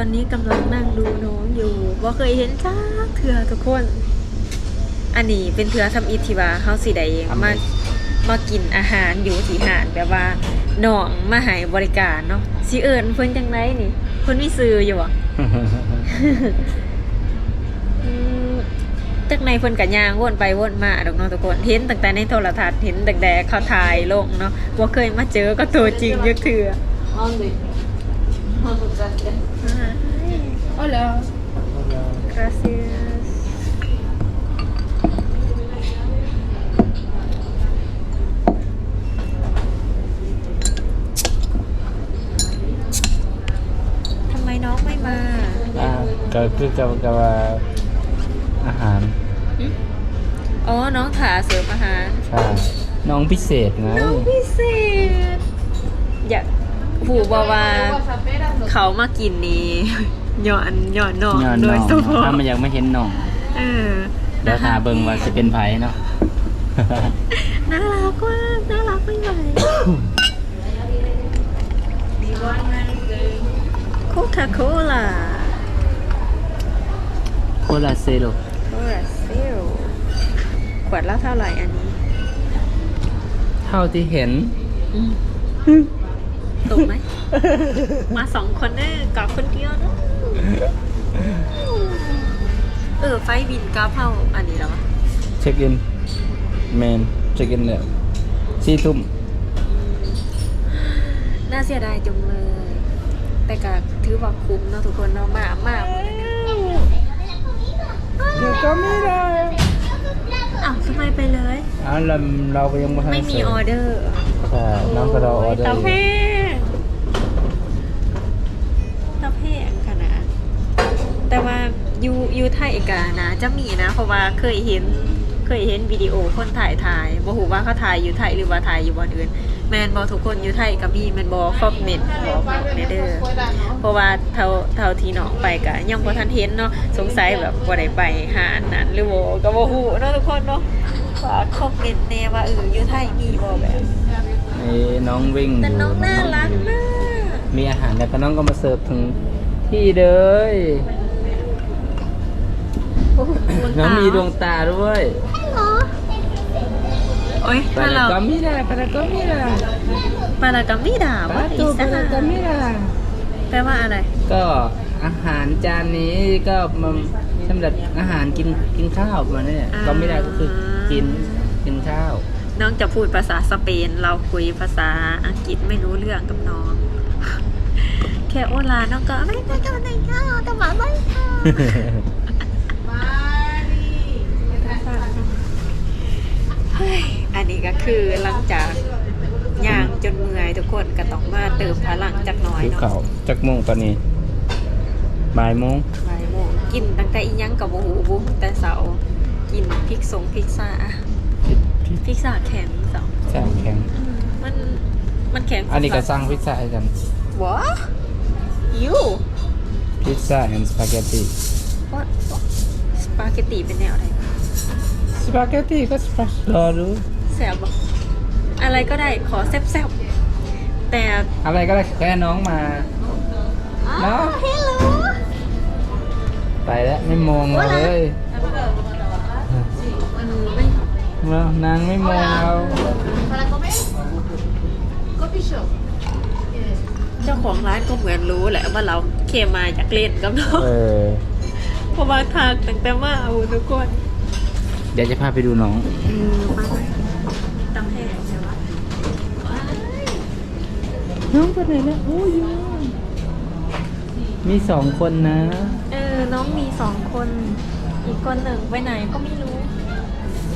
ตอนนี้กำลังนั่งดูน้องอยู่ว่าเคยเห็นจ้าเถื่อทุกคน อันนี้เป็นเถื่อทำอิทิวาเฮาสิได้มามากินอาหารอยู่ที่หาดแบบว่าน้องมาให้บริการเนาะสิเอิญเพิ่นจังไดนี่เพิ่นมีซื้ออยู่อะอืมจากในเพิ่นกับยางวนไปวนมาดอกเนาะทุกคนเห็นตั้งแต่ในโทรทัศน์เห็นตั้งแต่เขาถ่ายลงเนาะว่าเคยมาเจอก็ตัวจริงยักเถื่อ Onde? Onde gracias. Hola. gracias ทำไมน้องไม่มาอ่าก็คือกับกับว่าอาหาร อ๋อ น้องถาเสริมอาหาร ใช่ น้องพิเศษไงน้องพิเศษ อยากผูบอกว่า เขามากินนี่หย่อนหย่อนนองย้อนโดน้ยองเฉพาะถ้ามันยังไม่เห็นน้องเออเดี๋ยวหาเบิ่งว่าจะเป็นไผเนาะ น่ารักมากน่ารักไม่ไหวโคคาโคล่าโคลาเซโลโคลาเซลขวดละเท่าไหร่อันนี้ เท่าที่เห็น ตกไหม มาสองคนเน่กับคนเดียวนะเออ ไฟบินกราฟเท่าอันนี้แล้ววะเช็คอินเมนเช็คอินแล้วสี่ทุ่มน่าเสียดายจังเลย แต่ก็ถือว่าคุ้มเนาะทุกคนเนาะมากมากเดี๋ยวก็ไม่ได้อ้าวทำไมไปเลย อ้าวเราเราก็ยังไม่ทันไม่มีเสร็จออเดอร์ใช่น้องก็รอออเดอตาร์อเพยู่ต ยูยูไทยเอกานะจะมีนะ เพราะว่าเคยเห็นเคยเห็นวิดีโอคนถ่ายถ่ายบ่หูว่าเขาถ่ายอยู่ไทยหรือว่าถ่ายอยู่บอนอื่น แมนบอทุกคนอยู่ไทยก็มีแมนบอคอมเมนต์บอกบอกในเด้อเพราะว่าเท่าเท่าที่น้องไปก็ยังบ่ทันเห็นเนาะสงสัยแบบบ่ได้ไปหาอันนั้นหรือบ่ก็บ่ฮู้เนาะทุกคนเนาะฝากคอมเมนต์แน่ว่าเอออยู่ไทยมีบ่แบบนี่น้องวิ่งแต่น้องน่ารักมากมีอาหารแล้วก็น้องก็มาเสิร์ฟถึงที่เลยโอ้โห น้องมีดวงตาด้วยโอ้ยปาถ้าราเรากามิดาปาราากามิดาปาลากามิดาปาว่าอีตูสาปาราากามิดาแปลว่าอะไร ก็อาหารจานนี้ก็มาสำหรับอาหารกินกินข้าวมาเนี่ยอ่า ก็ไม่ได้ก็คือกินกินข้าวน้องจะพูดภาษาสเปน เราคุยภาษาอังกฤษไม่รู้เรื่องกับน้อง แค่โอลา น้องก็ไม่ได้ก็ไม่ได้ก็มาไม่ค่ะเฮ้ยอันนี้ ก็คือหลังจากย่างจนเมื่อยทุกคนก็ต้องมาเติมพลังจักหน้อยหิวเนาะข้าวจักโมงตอนนี้บ่ายโมงบ่ายโมงกินตั้งแต่อีหยังกับโมหูบุแต่เสาร์กินพริกสงพริกซ่าพิซพิซพิซซ่าแข็งเสาร์ซ่าแข็งมันมันแข็งอันนี้ก็สั่งพิซซ่าให้กัน วะยูพิซซ่าแอนด์สปาเกตตีว่าสปาเกตตีเป็นแนวอะไรสปาเกตตีก็สปารอรู้ แซ่บบอกอะไรก็ได้ขอแซ่บๆแต่อะไรก็ได้แค่น้องมา เนาะเฮลโลไปแล้วไม่มองเราเลยไม่เรานางไม่มองเรา Para comer, coffee shop. เจ้าของร้านก็เหมือนรู้แหละว่าเราเคมาจากเล่นกับน้องเออเพราะว่าทางตั้งแต่มาเอาทุกคน เดี๋ยวจะพาไปดูน้องอืมมาตั้งแห้งใช่ปะ น้องไปไหนแล้วโอ้ยมีสองคนนะ เออ น้องมีสองคน อีกคนหนึ่งไปไหนก็ไม่รู้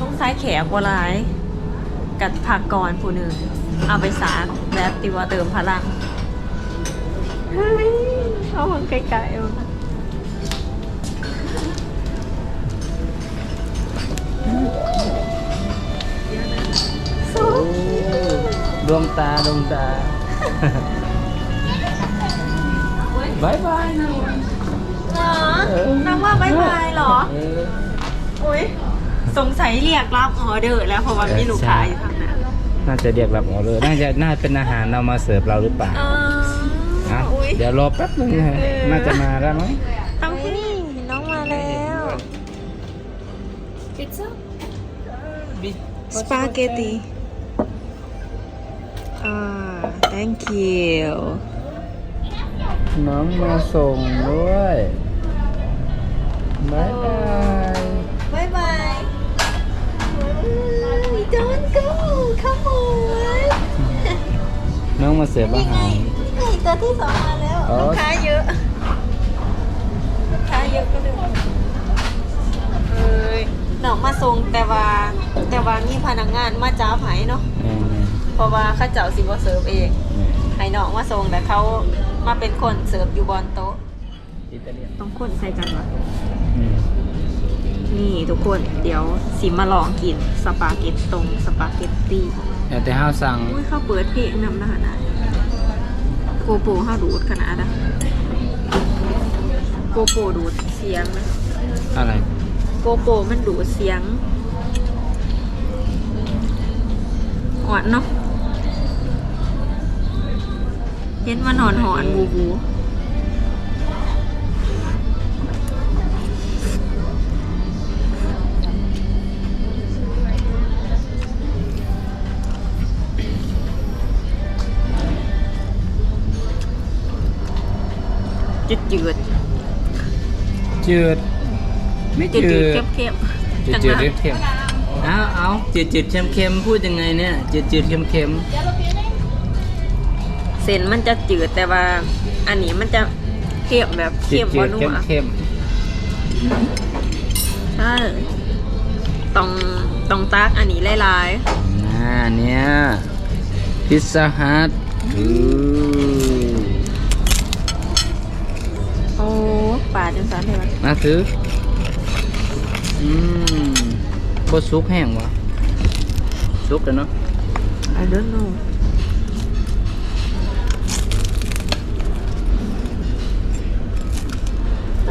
ต้องซ้ายแขกบัวลาย กัดผักก่อนผู้หนึ่ง เอาไปสากแบบติว่าเติมพลังเฮ้ยเอาหังไกลๆเอาโอ้ดวงตาดวงตา บายบายนะเหรอน้องว่าบายบายเหรอเอออุ้ยสงสัยเรียกรับออเดอร์แล้วเพราะว่ามีลูกค้าอยู่ทางนั้นน่าจะเรียกแบบหมอเลยน่าจะน่าเป็นอาหารเรามาเสิร์ฟเราหรือเปล่าเออนะอุ้ยอุ้ยเดี๋ยวรอแป๊บนึงฮะเออน่าจะมาแล้วมั้งทำนี่น้องมาแล้ว Pizza? สปาเกตตีอ่า thank you น้องมาส่งด้วยบายบายบายบาย don't go come on น้องมาเสิร์ฟอาหารนี่ตัวที่สองมาแล้วอ๋อลูกค้าเยอะลูกค้าเยอะก็เลยเอ้ยหนองมาส่งแต่ว่าแต่ว่ามีพนักงานมาจ้าไผเนาะแม่ เพราะว่าเข้าเจ้าสิบ่เสิร์ฟเองแม่ให้น้องมาส่งแต่เขามาเป็นคนเสิร์ฟอยู่บนโต๊ะอิตาเลียนต้องคนใส่กันวะอืมนี่ทุกคนเดี๋ยวสิมาลองกินสปาเกตตรงสปาเกตตี้เดี๋ยวแต่ห้าวสั่งอุ้ยเขาเปิดเพลงนำหน้าหนาโกโปรห้าดูดขนาดนะโกโปรดูดเสียงนะอะไรโกโปรมันดูดเสียงหอนเนาะ เห็นมันหอนหอนบูบูจืดจืดจืดไม่จืดจืจืดดเข้มเข้มจืดจืดเค็มๆเอาเอาจืดจืดเค็มเค็มๆพูดยังไงเนี่ยจืดจืดเค็มเค็ม เส้นมันจะจืดแต่ว่า อันนี้มันจะเค็มแบบๆจืเค็ดมจืบ่ดนัเค็มวเค็มใช่ต้องต้องตักอันนี้หลายๆอ่าเนี่ยพิซซ่าฮัทอือๆโอ้ปลาจังสันเลยวะมาถือ อืมโคตรซุกแห้งวะซุกเลยเนาะ I don't know แต่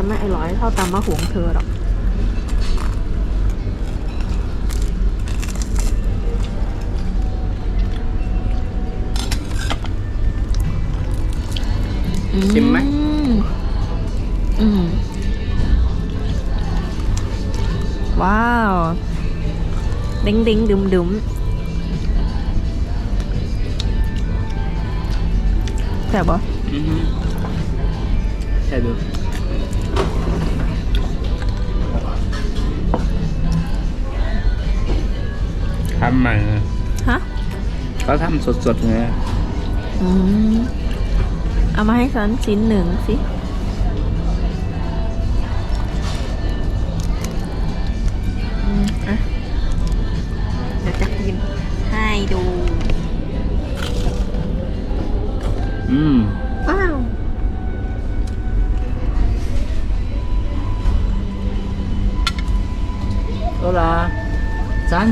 ไม่อร่อยเท่าตำมะหวงเธอหรอกอืชิมไหมอืมว้าวดิ้งดิ้งดุมดุมแซ่บปะอือฮึใช่ดู ทำใหม่นะฮะเขาทำสดๆเลยอืมเอามาให้ฉันชิ้นหนึ่งสิ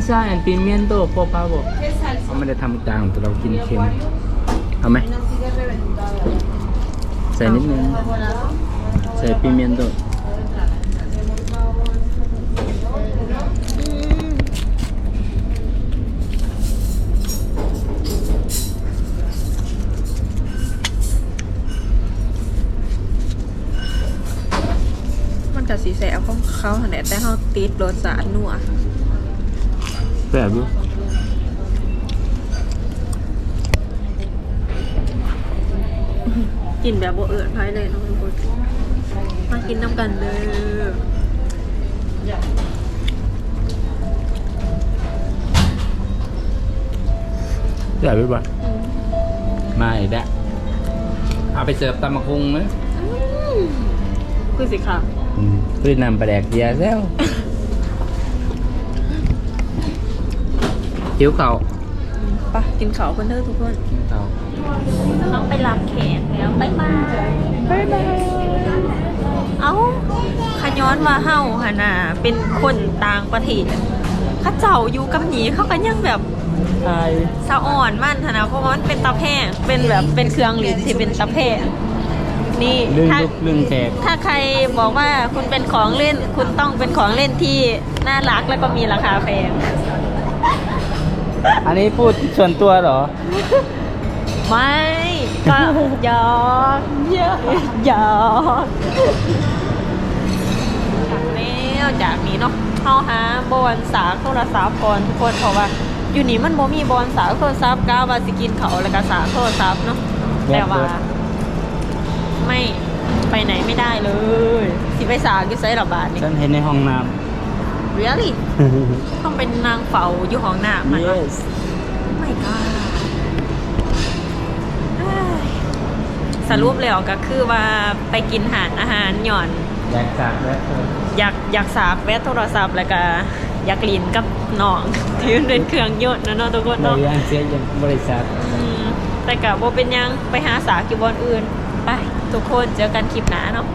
Salsa en pimiento, por favor. ¿Qué salsa? เขาไม่ได้ทำกลางแต่เรากินเค็มเอาไหม No sigue reventada. ใส่นิดนึงใส่ปิเมนโตอืมมันกับสีแสบของเขาหั่นแหละแต่เขาติดรสชาตินัว แบบดูกินแบบโบเอิญไพเลยน้องทุกคนมากินน้ำกันเด้อแบบดูบ่มาอีกแล้วเอาไปเสิร์ฟตำมะคุงไหมคือสิค่ะอืมรีดนำปลาแดกเดียแซว หิวเข่าปะกินเขาวกันเด้อทุกคนหิวเข่าต้องไปรับแขกแล้วบ๊ายบายบ๊ายบายเอ้าขย้อนมาเฮาค่ะน่ะเป็นคนต่างประเทศเข้าเจ้าอยู่กับหนีเขาก็ยังแบบใช่สะอ่อนมั่นค่ะนะเพราะว่ามันเป็นตะแพร่งเป็นแบบเป็นเครื่องลิ้นที่เป็นตะแพร่งนี่เรื่องถ้าลูกเรื่องแขกถ้าใครบอกว่าคุณเป็นของเล่นคุณต้องเป็นของเล่นที่น่ารักแล้วก็มีราคาแพง อันนี้พูดส่วนตัวเหรอ ไม่ก็หยอกหยอย่าจากแล้วจากนี้เนาะเข้าหาบอนสาโทรศัพท์ก่อนทุกคนเพราะว่า อยู่นี่มันบ่มีบอนสาโทรศัพท์ก้าวว่าสิกินเขาแล้วก็สาโทรศัพท์เนาะแต่ว่า ไม่ไปไหนไม่ได้เลย สิไปสากอยู่ไซระบาดนี่ฉันเห็นในห้องน้ำ really ำต้องเป็นนางเฝ้าอยู่ห้องน้ำมันวะ yes Oh my god เอ้ยสรุปแล้วก็คือว่าไปกินหารอาหารหย่อนอยากจากแล้วอยากอยากสากแวะโทรศัพท์แล้วก็อยากลินกับน้องที่มันเป็นเครื่องยนต์นะเนาะทุกคนเราเนาะยังเสียยังบริษัทอืมแต่กับโบเป็นหยังไปหาสากอยู่บอนอื่น ไป ทุกคนเจอกันคลิปหน้าเนาะ